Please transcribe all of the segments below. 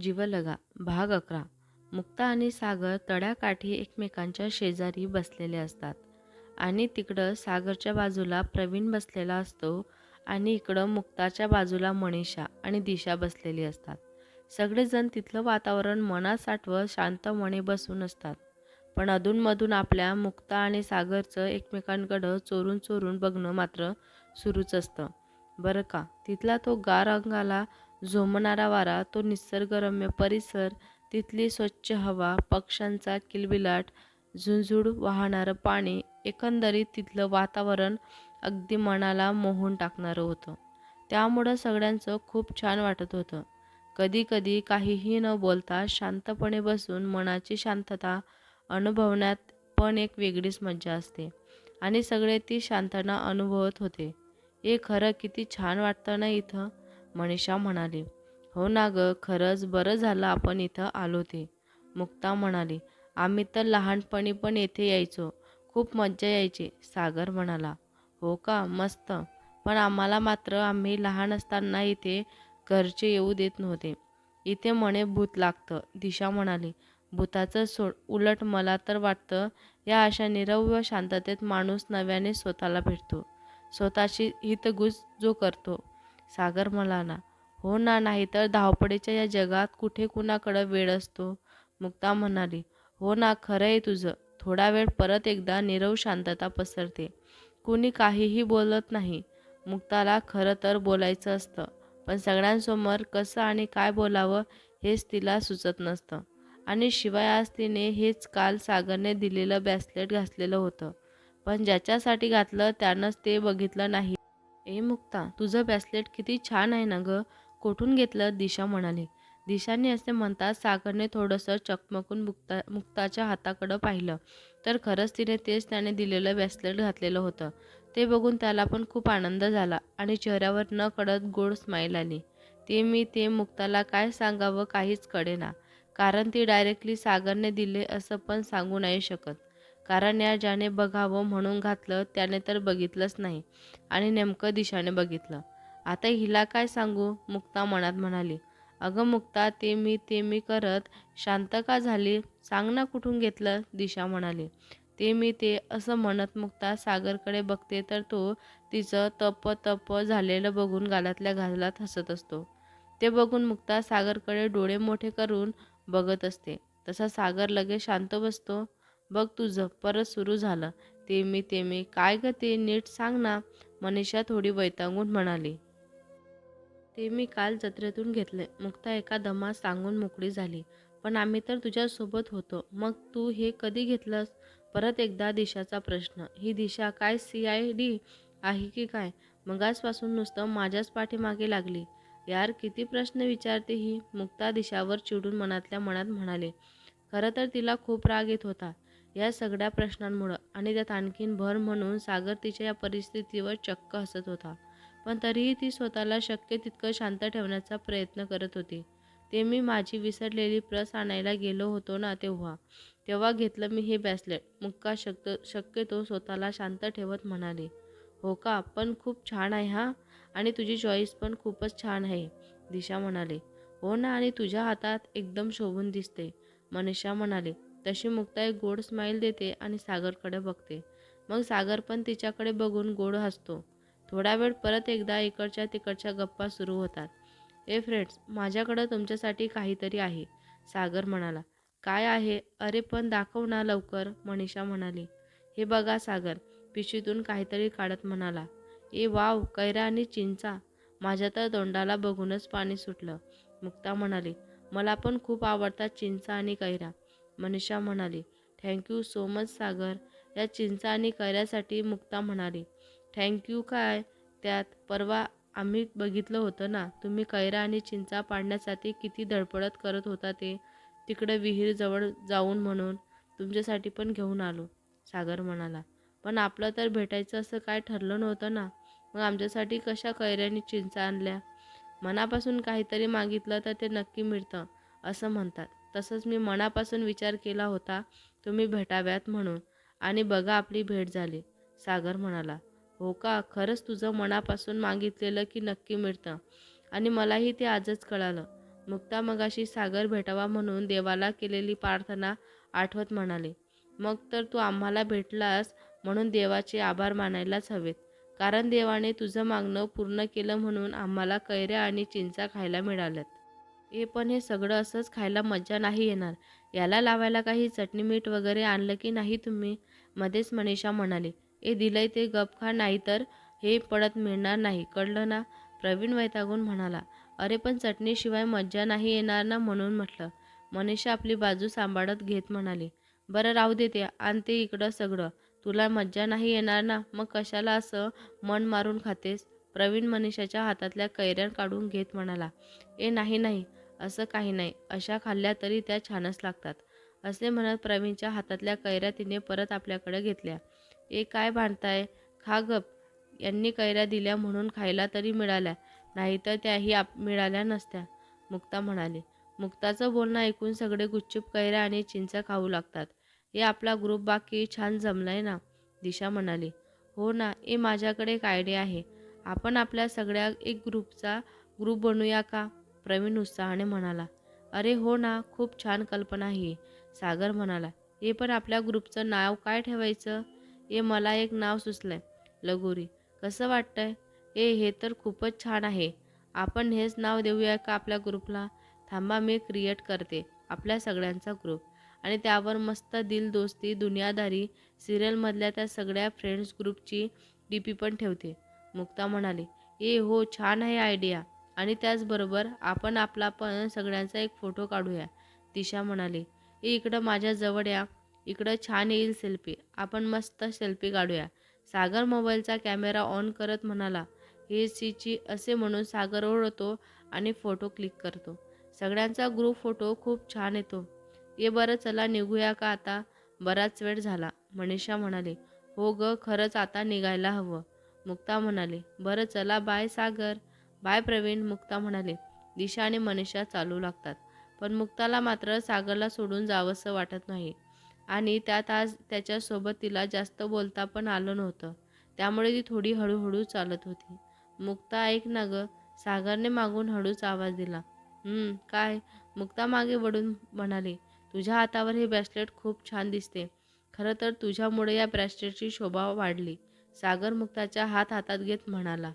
जीवलगा भाग अकरा. मुक्ता आणि सागर तळ्याकाठी एकमेकांच्या शेजारी बसलेले असतात. आणि तिकडं सागरच्या बाजूला प्रवीण बसलेला असतो आणि इकडं मुक्ताच्या बाजूला मनीषा आणि दिशा बसलेली असतात. सगळेजण तिथलं वातावरण मनात साठवत शांतपणे बसून असतात. पण अधूनमधून आपल्या मुक्ता आणि सागरचं एकमेकांकडं चोरून चोरून बघणं मात्र सुरूच असतं. बरं का तिथला तो गार अंगाला झोमणारा वारा तो निसर्गरम्य परिसर तिथली स्वच्छ हवा पक्ष्यांचा किलबिलाट झुंझुड वाहणारं पाणी एकंदरीत तिथलं वातावरण अगदी मनाला मोहून टाकणारं होतं. त्यामुळं सगळ्यांचं खूप छान वाटत होतं. कधी कधी काहीही न बोलता शांतपणे बसून मनाची शांतता अनुभवण्यात पण एक वेगळीच मज्जा असते आणि सगळे ती शांतता अनुभवत होते. हे खरं किती छान वाटतं ना इथं. मनीषा म्हणाली हो ना गं खरंच बरं झालं आपण इथं आलो ते. मुक्ता म्हणाली आम्ही तर लहानपणी पण येथे यायचो खूप मज्जा यायची सागर म्हणाला. हो का? मस्त. पण आम्हाला मात्र आम्ही लहान असताना इथे घरचे येऊ देत नव्हते. इथे म्हणे भूत लागतं. दिशा म्हणाली भूताचं सोड उलट मला तर वाटतं या अशा निरव्य शांततेत माणूस नव्याने स्वतःला भेटतो. स्वतःशी हितगुज जो करतो सागर म्हणाला हो ना नाही तर धावपळीच्या या जगात कुठे कुणाकडं वेळ असतो? मुक्ता म्हणाली हो ना खरं आहे तुझं. थोडा वेळ परत एकदा निरव शांतता पसरते. कुणी काहीही बोलत नाही. मुक्ताला खरं तर बोलायचं असतं पण सगळ्यांसमोर कसं आणि काय बोलावं हेच तिला सुचत नसतं. आणि शिवाय आज तिने हेच काल सागरने दिलेलं बॅसलेट घातलेलं होतं. पण ज्याच्यासाठी घातलं त्यानंच ते बघितलं नाही. ए मुक्ता तुझं बॅसलेट किती छान आहे ना गं. कोठून घेतलं? दिशा म्हणाली. दिशाने असे म्हणतात सागरने थोडंसं चकमकून मुक्ता मुक्ताच्या हाताकडं पाहिलं. तर खरंच तिने तेच त्याने दिलेलं बॅसलेट घातलेलं होतं. ते बघून त्याला पण खूप आनंद झाला आणि चेहऱ्यावर न कळत गोड स्माईल आली. ते मी ते मुक्ताला काय सांगावं काहीच कळेना. कारण ती डायरेक्टली सागरने दिले असं पण सांगू नाही शकत. कारण या ज्याने बघावं म्हणून घातलं त्याने तर बघितलंच नाही. आणि नेमकं दिशाने बघितलं. आता हिला काय सांगू? मुक्ता मनात म्हणाली. अगं मुक्ता ते मी ते मी करत शांत का झाली? सांग ना कुठून घेतलं? दिशा म्हणाली. ते मी ते असं म्हणत मुक्ता सागरकडे बघते तर तो तिचं तप तप झालेलं बघून गालातल्या घालात हसत असतो. ते बघून मुक्ता सागरकडे डोळे मोठे करून बघत असते. तसा सागर लगेच शांत बसतो. बघ तुझं परत सुरू झालं. ते मी ते मी काय ग ते नीट सांग ना मनीषा थोडी वैतागून म्हणाली. ते मी काल जत्रेतून घेतले. मुक्ता एका दमात सांगून मोकळी झाली. पण आम्ही तर तुझ्यासोबत होतो. मग तू हे कधी घेतलंस? परत एकदा दिशाचा प्रश्न. ही दिशा काय सी आय डी आहे की काय? मगासपासून नुसतं माझ्याच पाठीमागे लागली. यार किती प्रश्न विचारते ही मुक्ता दिशावर चिडून मनातल्या मनात म्हणाले. खरं तर तिला खूप राग येत होता. या सगळ्या प्रश्नांमुळं आणि त्यात आणखीन भर म्हणून सागर तिच्या या परिस्थितीवर चक्क हसत होता. पण तरीही ती स्वतःला शक्य तितकं शांत ठेवण्याचा प्रयत्न करत होती. ते मी माझी विसरलेली प्रस आणायला गेलो होतो ना तेव्हा. तेव्हा घेतलं मी हे बॅसलेट मुक्का शक्य शक्यतो स्वतःला शांत ठेवत म्हणाले हो का? पण खूप छान आहे हा. आणि तुझी चॉईस पण खूपच छान आहे दिशा म्हणाले. हो ना आणि तुझ्या हातात एकदम शोभून दिसते मनीषा म्हणाले. तशी मुक्ता एक गोड स्माईल देते आणि सागरकडे बघते. मग सागर पण तिच्याकडे बघून गोड हसतो. थोडा वेळ परत एकदा इकडच्या तिकडच्या गप्पा सुरू होतात. ए फ्रेंड्स माझ्याकडं तुमच्यासाठी काहीतरी आहे सागर म्हणाला. काय आहे? अरे पण दाखव ना लवकर मनीषा म्हणाली. हे बघा सागर पिशवीतून काहीतरी काढत म्हणाला. ए वाव कैरा आणि चिंचा माझ्या तर तोंडाला बघूनच पाणी सुटलं मुक्ता म्हणाली. मला पण खूप आवडतात चिंचा आणि कैरा. मनीषा म्हणाली थँक्यू सो मच सागर. या चिंचा आणि कैऱ्यासाठी मुक्ता म्हणाली थँक्यू काय? त्यात परवा आम्ही बघितलं होतं ना तुम्ही कैरा आणि चिंचा पाडण्यासाठी किती धडपडत करत होता ते तिकडं विहीरजवळ जाऊन म्हणून तुमच्यासाठी पण घेऊन आलो सागर म्हणाला. पण आपलं तर भेटायचं असं काय ठरलं नव्हतं ना? मग आमच्यासाठी कशा कैऱ्याने चिंचा आणल्या? मनापासून काहीतरी मागितलं तर ते नक्की मिळतं असं म्हणतात. तसंच मी मनापासून विचार केला होता तुम्ही भेटाव्यात म्हणून. आणि बघा आपली भेट झाली. सागर म्हणाला हो का? खरंच तुझं मनापासून मागितलेलं की नक्की मिळतं. आणि मलाही ते आजच कळालं. मुक्ता मगाशी सागर भेटावा म्हणून देवाला केलेली प्रार्थना आठवत म्हणाले मग तर तू आम्हाला भेटलास म्हणून देवाचे आभार मानायलाच हवेत. कारण देवाने तुझं मागणं पूर्ण केलं म्हणून आम्हाला कैऱ्या आणि चिंचा खायला मिळाल्यात. ए पण हे सगळं असंच खायला मज्जा नाही येणार. याला लावायला काही चटणी मीठ वगैरे आणलं की नाही तुम्ही? मध्येच मनीषा म्हणाली. ए दिलंय ते गप खा नाही तर हे पडत मिळणार नाही. कळलं ना? प्रवीण वैतागून म्हणाला. अरे पण चटणीशिवाय मज्जा नाही येणार ना म्हणून म्हटलं. मनीषा आपली बाजू सांभाळत घेत म्हणाली. बरं राहू दे ते. इकडं सगळं. तुला मज्जा नाही येणार ना? मग कशाला असं मन मारून खातेस? प्रवीण मनीषाच्या हातातल्या कैऱ्या काढून घेत म्हणाला. ए नाही नाही. असं काही नाही. अशा खाल्ल्या तरी त्या छानच लागतात असे म्हणत प्रवीणच्या हातातल्या कैऱ्या तिने परत आपल्याकडे घेतल्या. ए काय भांडताय? खा गप यांनी कैऱ्या दिल्या म्हणून खायला तरी मिळाल्या नाहीतर त्याही आप मिळाल्या नसत्या. मुक्ता म्हणाली मुक्ताचं बोलणं ऐकून सगळे गुच्चूप कैऱ्या आणि चिंच खाऊ लागतात. हे आपला ग्रुप बाकी छान जमलाय ना दिशा म्हणाली हो ना ए माझ्याकडे एक आयडिया आहे. आपण आपल्या सगळ्या एक ग्रुपचा ग्रुप बनूया का? प्रवीण उत्साहाने म्हणाला अरे हो ना खूप छान कल्पना ही सागर म्हणाला. हे पण आपल्या ग्रुपचं नाव काय ठेवायचं? हे मला एक नाव सुचलंय. लगोरी कसं वाटतंय? ए हे तर खूपच छान आहे. आपण हेच नाव देऊया का आपल्या ग्रुपला? थांबा मी क्रिएट करते आपल्या सगळ्यांचा ग्रुप आणि त्यावर मस्त दिल दोस्ती दुनियादारी सिरियलमधल्या त्या सगळ्या फ्रेंड्स ग्रुपची डी पी पण ठेवते. मुक्ता म्हणाली ए हो छान आहे आयडिया आणि त्याचबरोबर आपण आपला पण सगळ्यांचा एक फोटो काढूया. दिशा म्हणाली. ए इकडं माझ्या जवळ या. इकडं छान येईल सेल्फी. आपण मस्त सेल्फी काढूया. सागर मोबाईलचा कॅमेरा ऑन करत म्हणाला. हे सीची असे म्हणून सागर ओढतो आणि फोटो क्लिक करतो. सगळ्यांचा ग्रुप फोटो खूप छान येतो. ये बरं चला निघूया का आता? बराच वेळ झाला. मनीषा म्हणाली. हो ग खरंच आता निघायला हवं. मुक्ता म्हणाली. बरं चला बाय सागर. बाय प्रवीण मुक्ता म्हणाले दिशा आणि मनीषा चालू लागतात पण मुक्ताला मात्र सागरला सोडून जावंसं वाटत नाही. आणि त्यात आज त्याच्यासोबत तिला जास्त बोलता पण आलं नव्हतं. त्यामुळे ती थोडी हळूहळू चालत होती. मुक्ता ऐक ना ग. सागरने मागून हळूच आवाज दिला. काय? मुक्ता मागे वळून म्हणाली तुझ्या हातावर हे ब्रॅसलेट खूप छान दिसते. खरं तर तुझ्यामुळे या ब्रॅसलेटची शोभा वाढली. सागर मुक्ताच्या हात हातात घेत म्हणाला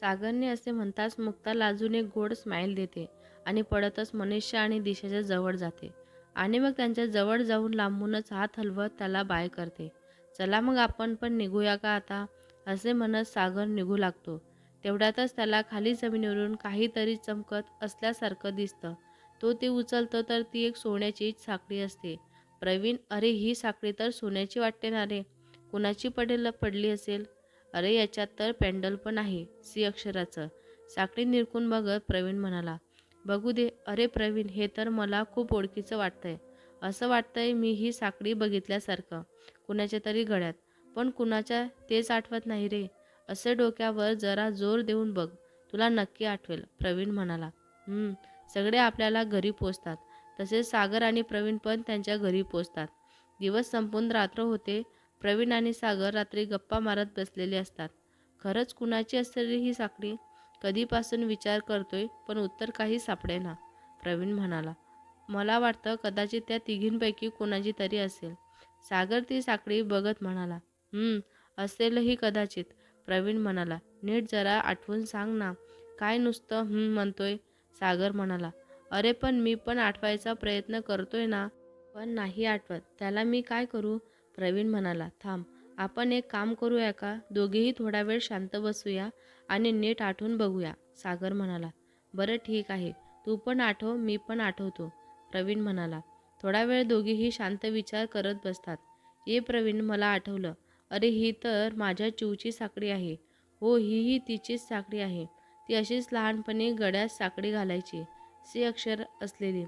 सागरने असे म्हणताच मुक्ता लाजूने एक गोड स्माईल देते आणि पडतच मनीषा आणि दिशेच्या जवळ जाते. आणि मग त्यांच्या जवळ जाऊन लांबूनच हात हलवत त्याला बाय करते. चला मग आपण पण निघूया का आता? असे म्हणत सागर निघू लागतो. तेवढ्यातच त्याला खाली जमिनीवरून काहीतरी चमकत असल्यासारखं दिसतं. तो ते उचलतो तर ती एक सोन्याची साखळी असते. प्रवीण अरे ही साखळी तर सोन्याची वाटते ना रे? कुणाची पडेल पडली असेल? अरे याच्यात तर पेंडल पण आहे सी अक्षराचं. साखळी निरकून बघत प्रवीण म्हणाला बघू दे. अरे प्रवीण हे तर मला खूप ओळखीचं वाटतंय. असं वाटतंय मी ही साखळी बघितल्यासारखं. कुणाच्या तरी गळ्यात. पण कुणाच्या तेच आठवत नाही रे. असे डोक्यावर जरा जोर देऊन बघ. तुला नक्की आठवेल. प्रवीण म्हणाला सगळे आपल्याला घरी पोचतात तसेच सागर आणि प्रवीण पण त्यांच्या घरी पोचतात दिवस संपून रात्र होते. प्रवीण आणि सागर रात्री गप्पा मारत बसलेले असतात. खरंच कुणाची असलेली ही साखळी? कधीपासून विचार करतोय पण उत्तर काही सापडेना प्रवीण म्हणाला. मला वाटतं कदाचित त्या तिघींपैकी कोणाची तरी असेल. सागर ती साखळी बघत म्हणाला. हम्म असेलही कदाचित प्रवीण म्हणाला. नीट जरा आठवून सांग ना काय नुसतं हम्म म्हणतोय? सागर म्हणाला. अरे पण मी पण आठवायचा प्रयत्न करतोय ना? पण नाही आठवत. त्याला मी काय करू? प्रवीण म्हणाला थांब आपण एक काम करूया का? दोघेही थोडा वेळ शांत बसूया आणि नीट आठवून बघूया सागर म्हणाला. बरं ठीक आहे. तू पण आठव मी पण आठवतो प्रवीण म्हणाला. थोडा वेळ दोघेही शांत विचार करत बसतात. ये प्रवीण मला आठवलं. अरे ही तर माझ्या चिवची साखळी आहे. हो हीही तिचीच साखळी आहे. ती अशीच लहानपणी गड्यात साखळी घालायची सी अक्षर असलेली.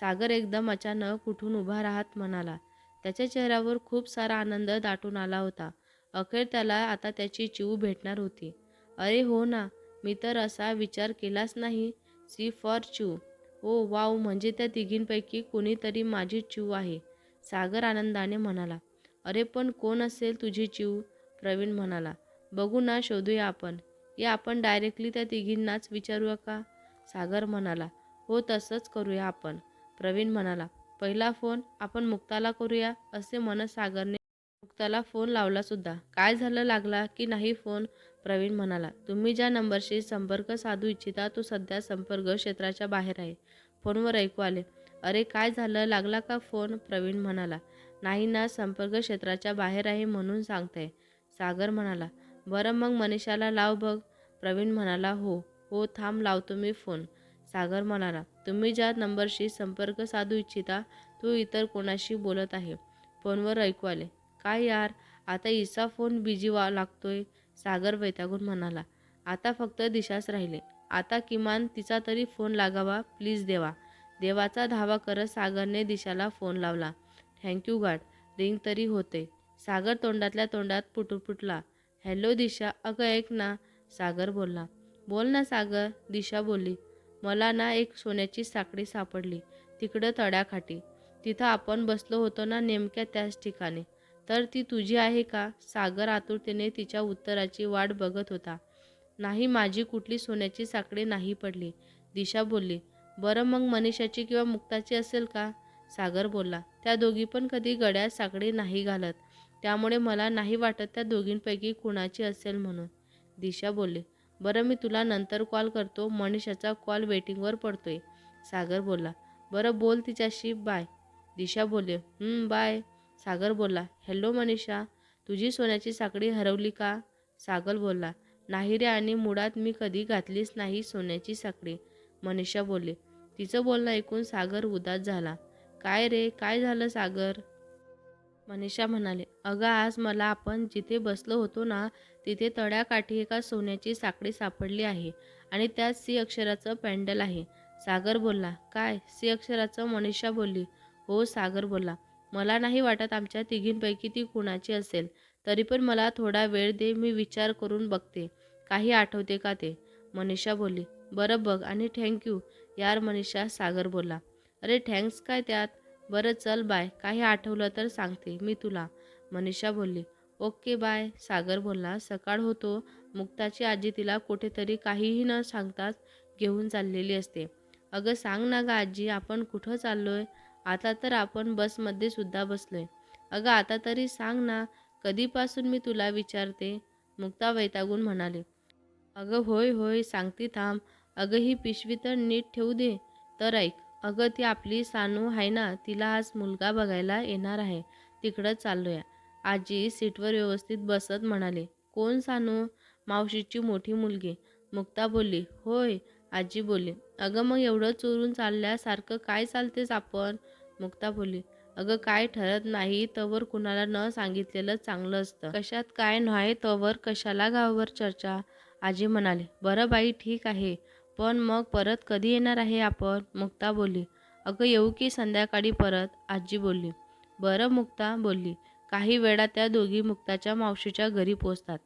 सागर एकदम अचानक उठून उभा राहत म्हणाला. त्याच्या चेहऱ्यावर खूप सारा आनंद दाटून आला होता. अखेर त्याला आता त्याची चिऊ भेटणार होती. अरे हो ना मी तर असा विचार केलाच नाही. सी फॉर चिव ओ वाव म्हणजे त्या तिघींपैकी कोणीतरी माझी चिऊ आहे सागर आनंदाने म्हणाला. अरे पण कोण असेल तुझी चिऊ प्रवीण म्हणाला. बघू ना शोधूया आपण. या आपण डायरेक्टली त्या तिघींनाच विचारूया का? सागर म्हणाला. हो तसंच करूया आपण. प्रवीण म्हणाला. पहिला फोन आपण मुक्ताला करूया असे म्हणत सागरने मुक्ताला फोन लावला सुद्धा. काय झालं लागला की नाही फोन? प्रवीण म्हणाला. तुम्ही ज्या नंबरशी संपर्क साधू इच्छिता तो सध्या संपर्क क्षेत्राच्या बाहेर आहे. फोनवर ऐकू आले. अरे काय झालं? लागला का फोन? प्रवीण म्हणाला. नाही ना संपर्क क्षेत्राच्या बाहेर आहे म्हणून सांगताय सागर म्हणाला. बरं मग मनीषाला लाव बघ. प्रवीण म्हणाला हो. हो थांब लावतो मी फोन. सागर म्हणाला. तुम्ही ज्या नंबरशी संपर्क साधू इच्छिता तो इतर कोणाशी बोलत आहे. फोनवर ऐकू आले. काय यार आता इसा फोन बिजी वा लागतोय सागर वैतागून म्हणाला. आता फक्त दिशाच राहिले. आता किमान तिचा तरी फोन लागावा प्लीज देवा. देवाचा धावा करत सागरने दिशाला फोन लावला. थँक्यू गाड रिंग तरी होते. सागर तोंडातल्या तोंडात पुटुपुटला हॅलो दिशा. अगं ऐक ना सागर बोलला. बोल ना सागर. दिशा बोलली. मला ना एक सोन्याची साखळी सापडली. तिकडं तड्याखाटी तिथं आपण बसलो होतो ना नेमक्या त्याच ठिकाणी. तर ती तुझी आहे का? सागर आतुरतेने तिच्या उत्तराची वाट बघत होता. नाही माझी कुठली सोन्याची साखळी नाही पडली. दिशा बोलली बरं मग मनीषाची किंवा मुक्ताची असेल का? सागर बोलला त्या दोघी पण कधी गड्यात साखळी नाही घालत. त्यामुळे मला नाही वाटत त्या दोघींपैकी कुणाची असेल म्हणून. दिशा बोलली बरं मी तुला नंतर कॉल करतो. मनीषाचा कॉल वेटिंगवर पडतोय. सागर बोलला बरं बोल तिच्याशी. बाय. दिशा बोलले बाय. सागर बोलला हॅलो मनीषा. तुझी सोन्याची साखळी हरवली का? सागर बोलला नाही रे आणि मुळात मी कधी घातलीच नाही सोन्याची साखळी. मनीषा बोलली तिचं बोलणं ऐकून सागर उदास झाला. काय रे? काय झालं सागर? मनीषा म्हणाले अगं आज मला आपण जिथे बसलो होतो ना तिथे तळ्याकाठी एका सोन्याची साखळी सापडली आहे आणि त्यात सी अक्षराचं पॅन्डल आहे. सागर बोलला काय? सी अक्षराचं मनीषा बोलली हो सागर बोलला मला नाही वाटत आमच्या तिघींपैकी ती कुणाची असेल तरी पण मला थोडा वेळ दे मी विचार करून बघते. काही आठवते का ते? मनीषा बोलली बरं बघ आणि थँक्यू यार मनीषा सागर बोलला अरे थँक्स काय त्यात? बरं चल बाय काही आठवलं तर सांगते मी तुला. मनीषा बोलली ओके बाय. सागर बोलला सकाळ होतो. मुक्ताची आजी तिला कुठेतरी काहीही न सांगताच घेऊन चाललेली असते. अगं सांग ना ग आजी आपण कुठं चाललोय? आता तर आपण बसमध्ये सुद्धा बसलोय. अगं आता तरी सांग ना कधीपासून मी तुला विचारते? मुक्ता वैतागून म्हणाले अगं होय होय सांगते थांब. अगं ही पिशवी तर नीट ठेवू दे. तर ऐक अगं ती आपली सानू आहे ना तिला आज मुलगा बघायला येणार आहे. तिकडं चाललोया. आजी सीटवर व्यवस्थित बसत म्हणाले कोण सानू? मावशीची मोठी मुलगी. मुक्ता बोलली होय. आजी बोलली अगं मग एवढं चोरून चालल्यासारखं काय चालतेच आपण? मुक्ता बोलली अगं काय ठरत नाही तवर कुणाला न सांगितलेलं चांगलं असतं. कशात काय नाही तवर कशाला गावावर चर्चा? आजी म्हणाले बरं बाई ठीक आहे. पण मग परत कधी येणार आहे आपण? मुक्ता बोलली. अगं येऊ की संध्याकाळी परत? आजी बोलली. बरं मुक्ता बोलली. काही वेळा त्या दोघी मुक्ताच्या मावशीच्या घरी पोचतात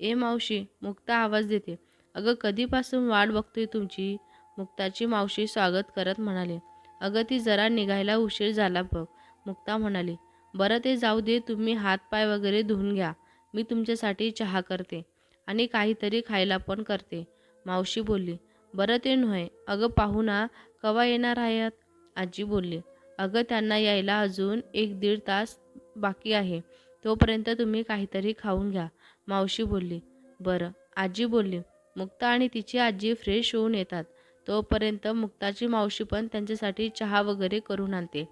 ए मावशी मुक्ता आवाज देते. अगं कधीपासून वाट बघतोय तुमची? मुक्ताची मावशी स्वागत करत म्हणाले. अगं ती जरा निघायला उशीर झाला बघ. मुक्ता म्हणाली. बरं ते जाऊ दे तुम्ही हातपाय वगैरे धुवून घ्या. मी तुमच्यासाठी चहा करते. आणि काहीतरी खायला पण करते. मावशी बोलली. बरं ते नव्हे अगं पाहू ना कवा येणार आहेत? आजी बोलली. अगं त्यांना यायला अजून एक दीड तास बाकी आहे. तोपर्यंत तुम्ही काहीतरी खाऊन घ्या मावशी बोलली. बरं. आजी बोलली. मुक्ता आणि तिची आजी फ्रेश होऊन येतात. तोपर्यंत मुक्ताची मावशी पण त्यांच्यासाठी चहा वगैरे करून आणते.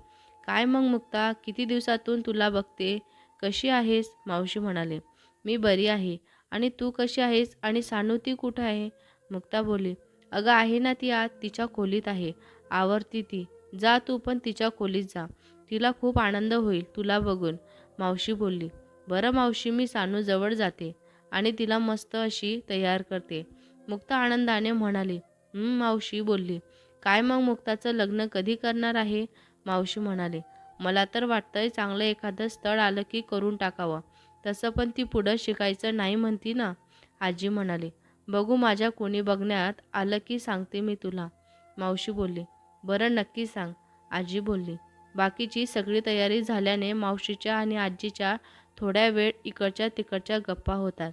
काय मग मुक्ता? किती दिवसातून तुला बघते? कशी आहेस? मावशी म्हणाले. मी बरी आहे. आणि तू कशी आहेस? आणि सानू ती कुठं आहे? मुक्ता बोलली. अगं आहे ना ती आत तिच्या खोलीत आहे. आवरती ती. जा तू पण तिच्या खोलीत जा. तिला खूप आनंद होईल तुला बघून. मावशी बोलली. बरं मावशी मी सानू जवळ जाते आणि तिला मस्त अशी तयार करते. मुक्ता आनंदाने म्हणाली. मावशी बोलली. काय मग मुक्ताचं लग्न कधी करणार आहे? मावशी म्हणाले. मला तर वाटतंय चांगलं एखादं स्थळ आलं की करून टाकावं. तसं पण ती पुढं शिकायचं नाही म्हणती ना? आजी म्हणाली. बघू माझ्या कोणी बघण्यात आलं की सांगते मी तुला. मावशी बोलली बरं नक्की सांग. आजी बोलली बाकीची सगळी तयारी झाल्याने मावशीच्या आणि आजीच्या थोड्या वेळ इकडच्या तिकडच्या गप्पा होतात.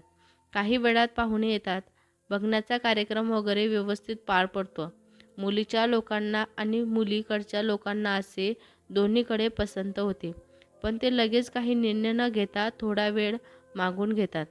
काही वेळात पाहुणे येतात. बघण्याचा कार्यक्रम वगैरे व्यवस्थित पार पडतो. मुलीच्या लोकांना आणि मुलीकडच्या लोकांना असे दोन्हीकडे पसंत होते. पण ते लगेच काही निर्णय न घेता थोडा वेळ मागून घेतात.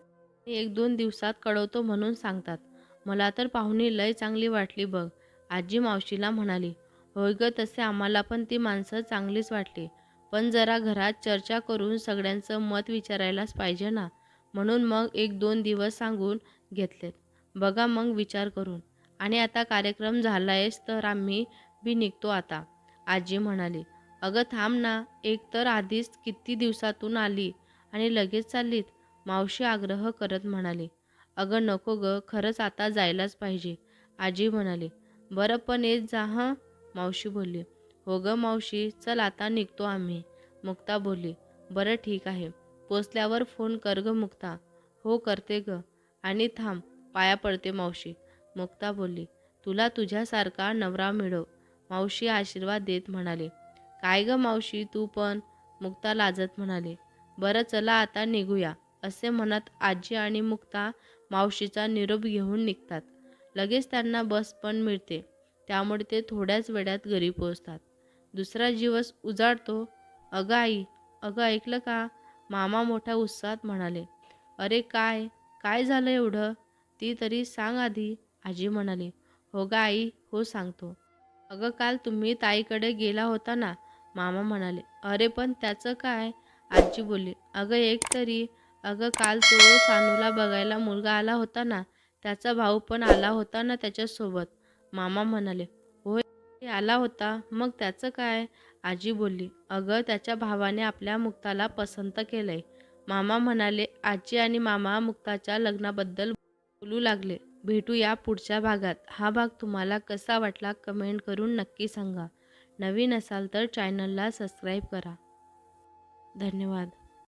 एक दोन दिवसात कळवतो म्हणून सांगतात. मला तर पाहुणी लय चांगली वाटली बघ आजी मावशीला म्हणाली. होय ग तसे आम्हाला पण ती माणसं चांगलीच वाटली. पण जरा घरात चर्चा करून सगळ्यांचं मत विचारायलाच पाहिजे ना? म्हणून मग एक दोन दिवस सांगून घेतलेत. बघा मग विचार करून. आणि आता कार्यक्रम झालायच तर आम्ही बी निघतो आता आजी म्हणाली. अगं थांब ना एक तर आधीच किती दिवसातून आली आणि लगेच चाललीत. मावशी आग्रह करत म्हणाली अगं नको ग खरंच आता जायलाच पाहिजे. आजी म्हणाली बरं पण येत जा हं? मावशी बोलली हो ग मावशी चल आता निघतो आम्ही. मुक्ता बोलली बरं ठीक आहे पोचल्यावर फोन कर ग मुक्ता. हो करते ग. आणि थांब पाया पडते मावशी. मुक्ता बोलली तुला तुझ्यासारखा नवरा मिळव मावशी आशीर्वाद देत म्हणाले काय ग मावशी तू पण? मुक्ता लाजत म्हणाले बरं चला आता निघूया. असे म्हणत आजी आणि मुक्ता मावशीचा निरोप घेऊन निघतात. लगेच त्यांना बस पण मिळते. त्यामुळे ते थोड्याच वेळात घरी पोहोचतात. दुसरा दिवस उजाडतो. अगं आई अगं ऐकलं का? मामा मोठ्या उत्साहात म्हणाले. अरे काय? काय झालं एवढं? ती तरी सांग आधी आजी म्हणाली. हो गा आई हो सांगतो. अगं काल तुम्ही ताईकडे गेला होता ना? मामा म्हणाले. अरे पण त्याचं काय? आजी बोलली. अगं एक तरी अगं काल तो सानूला बघायला मुलगा आला होता ना त्याचा भाऊ पण आला होता ना त्याच्यासोबत. मामा म्हणाले होय आला होता. मग त्याचं काय? आजी बोलली अगं त्याच्या भावाने आपल्या मुक्ताला पसंत केलंय. मामा म्हणाले आजी आणि मामा मुक्ताच्या लग्नाबद्दल बोलू लागले. भेटूया पुढच्या भागात. हा भाग तुम्हाला कसा वाटला कमेंट करून नक्की सांगा. नवीन असाल तर चॅनलला सबस्क्राईब करा. धन्यवाद.